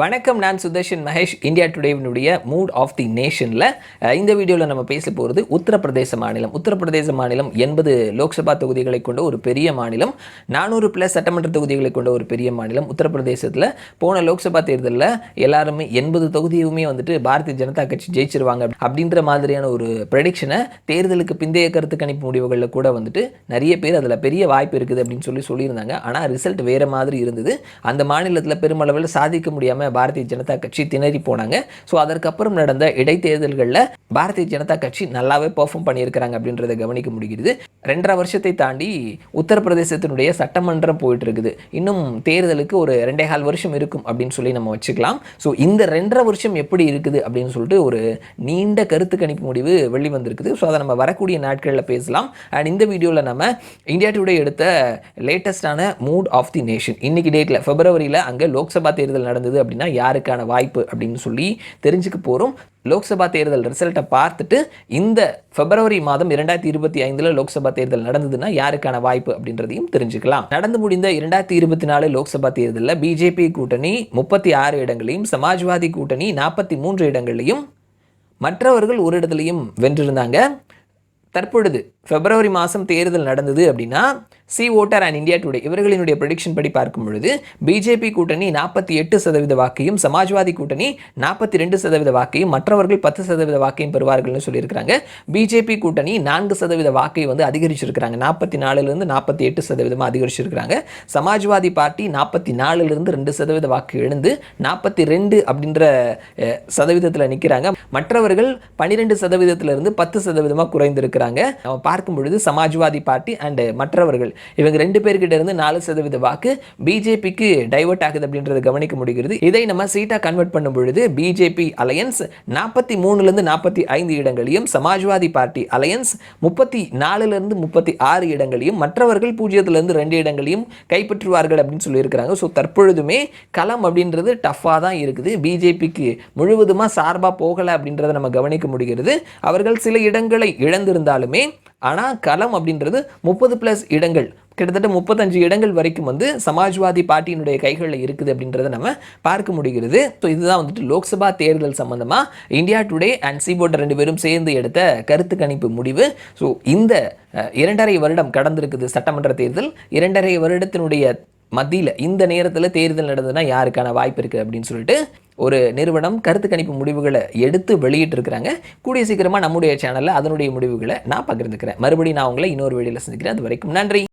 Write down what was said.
வணக்கம் நான் சுதர்ஷன் மகேஷ். இந்தியா டுடேவினுடைய மூட் ஆஃப் தி நேஷனில் இந்த வீடியோவில் நம்ம பேச போகிறது உத்தரப்பிரதேச மாநிலம். உத்தரப்பிரதேச மாநிலம் எண்பது லோக்சபா தொகுதிகளை கொண்ட ஒரு பெரிய மாநிலம். நானூறு ப்ளஸ் சட்டமன்ற தொகுதிகளை கொண்ட ஒரு பெரிய மாநிலம். உத்தரப்பிரதேசத்தில் போன லோக்சபா தேர்தலில் எல்லாருமே எண்பது தொகுதியுமே வந்துட்டு பாரதிய ஜனதா கட்சி ஜெயிச்சிருவாங்க அப்படின்ற மாதிரியான ஒரு ப்ரெடிக்ஷனை தேர்தலுக்கு பிந்தைய கருத்து கணிப்பு முடிவுகளில் கூட வந்துட்டு நிறைய பேர் அதில் பெரிய வாய்ப்பு இருக்குது அப்படின்னு சொல்லி சொல்லியிருந்தாங்க. ஆனால் ரிசல்ட் வேறு மாதிரி இருந்தது. அந்த மாநிலத்தில் பெருமளவில் சாதிக்க முடியாமல் பாரதிய ஜனதா கட்சி திணறி போனாங்க. ஸோ அதற்கப்புறம் நடந்த இடைத்தேர்தல்களில் பாரதிய ஜனதா கட்சி நல்லாவே பெர்ஃபார்ம் பண்ணியிருக்கிறாங்க அப்படின்றத கவனிக்க முடிகிறது. ரெண்டரை வருஷத்தை தாண்டி உத்தரப்பிரதேசத்தினுடைய சட்டமன்றம் போயிட்டு இருக்குது இன்னும் தேர்தலுக்கு ஒரு ரெண்டே கால் வருஷம் இருக்கும் அப்படின்னு சொல்லி நம்ம வச்சுக்கலாம். ஸோ இந்த ரெண்டரை வருஷம் எப்படி இருக்குது அப்படின்னு சொல்லிட்டு ஒரு நீண்ட கருத்து கணிப்பு முடிவு வெளிவந்திருக்குது. ஸோ அதை நம்ம வரக்கூடிய நாட்களில் பேசலாம். அண்ட் இந்த வீடியோவில் நம்ம இந்தியா டுடே எடுத்த லேட்டஸ்டான மூட் ஆஃப் தி நேஷன் இன்னைக்கு டேட்டில் பிப்ரவரியில் அங்கே லோக்சபா தேர்தல் நடந்தது அப்படின்னு யாருக்கான வாய்ப்பு அப்படின்னு சொல்லி தெரிஞ்சுக்க போகிறோம் லோக்சபா தேர்தல் ரிசல்ட்டை பார்த்துட்டு இந்த பிப்ரவரி மாதம் இரண்டாயிரத்தி இருபத்தி ஐந்தில் லோக்சபா தேர்தல் நடந்ததுன்னா யாருக்கான வாய்ப்பு அப்படின்றதையும் தெரிஞ்சுக்கலாம். நடந்து முடிந்த இரண்டாயிரத்தி இருபத்தி நாலு லோக்சபா தேர்தலில் பிஜேபி கூட்டணி முப்பத்தி ஆறு இடங்களையும் சமாஜ்வாதி கூட்டணி நாற்பத்தி மூன்று இடங்களையும் மற்றவர்கள் ஒரு இடத்துலையும் வென்றிருந்தாங்க. தற்பொழுது பிப்ரவரி மாதம் தேர்தல் நடந்தது அப்படின்னா C voter and India Today இவர்களினுடைய ப்ரடிக்ஷன் படி பார்க்கும் பொழுது பிஜேபி கூட்டணி நாற்பத்தி எட்டு சதவீத வாக்கையும் சமாஜ்வாதி கூட்டணி நாற்பத்தி ரெண்டு சதவீத வாக்கையும் மற்றவர்கள் பத்து சதவீத வாக்கையும் பெறுவார்கள்னு சொல்லியிருக்கிறாங்க. பிஜேபி கூட்டணி நான்கு சதவீத வாக்கை வந்து அதிகரிச்சிருக்கிறாங்க. நாற்பத்தி நாலுலேருந்து நாற்பத்தி எட்டு சதவீதமாக அதிகரிச்சிருக்கிறாங்க. சமாஜ்வாதி பார்ட்டி நாற்பத்தி நாலுலேருந்து ரெண்டு சதவீத வாக்கு எழுந்து நாற்பத்தி ரெண்டு அப்படின்ற சதவீதத்தில் நிற்கிறாங்க மற்றவர்கள் பன்னிரெண்டு சதவீதத்திலிருந்து பத்து சதவீதமாக குறைந்திருக்கிறாங்க. நம்ம பார்க்கும் பொழுது சமாஜ்வாதி பார்ட்டி அண்ட் மற்றவர்கள் இவங்க ரெண்டு பேர்கிட்ட இருந்து நாலு சதவீத வாக்கு பிஜேபிக்கு டைவர்ட் ஆகுது அப்படின்றத கவனிக்க முடிகிறது. இதை நம்ம சீட்டாக கன்வெர்ட் பண்ணும் பொழுது பிஜேபி அலையன்ஸ் நாற்பத்தி மூணுலேருந்து நாற்பத்தி ஐந்து இடங்களையும் சமாஜ்வாதி பார்ட்டி அலையன்ஸ் முப்பத்தி நாலுலேருந்து முப்பத்தி ஆறு இடங்களையும் மற்றவர்கள் பூஜ்ஜியத்துலேருந்து ரெண்டு இடங்களையும் கைப்பற்றுவார்கள் அப்படின்னு சொல்லியிருக்கிறாங்க. ஸோ தற்பொழுதுமே களம் அப்படின்றது டஃப்பாக தான் இருக்குது. பிஜேபிக்கு முழுவதுமாக சார்பாக போகலை அப்படின்றத நம்ம கவனிக்க முடிகிறது. அவர்கள் சில இடங்களை இழந்திருந்தாலுமே ஆனால் களம் அப்படின்றது முப்பது ப்ளஸ் இடங்கள். கிட்டத்தட்ட முப்பத்தஞ்சு இடங்கள் வரைக்கும் வந்து சமாஜ்வாதி பார்ட்டியினுடைய கைகளில் இருக்குது அப்படின்றத நம்ம பார்க்க முடிகிறது. ஸோ இதுதான் வந்துட்டு லோக்சபா தேர்தல் சம்மந்தமாக இந்தியா டுடே அண்ட் சிபோட்ட ரெண்டு பேரும் சேர்ந்து எடுத்த கருத்து கணிப்பு முடிவு. ஸோ இந்த இரண்டரை வருடம் கடந்திருக்குது சட்டமன்ற தேர்தல். இரண்டரை வருடத்தினுடைய மத்தியில் இந்த நேரத்தில் தேர்தல் நடந்ததுன்னா யாருக்கான வாய்ப்பு இருக்குது அப்படின்னு சொல்லிட்டு ஒரு நிறுவனம் கருத்து கணிப்பு முடிவுகளை எடுத்து வெளியிட்டு இருக்கிறாங்க கூடிய சீக்கிரமாக நம்முடைய சேனலில் அதனுடைய முடிவுகளை நான் பகிர்ந்துக்கிறேன். மறுபடியும் நான் உங்களை இன்னொரு வீடியோவில் சந்திக்கிறேன். அது வரைக்கும் நன்றி.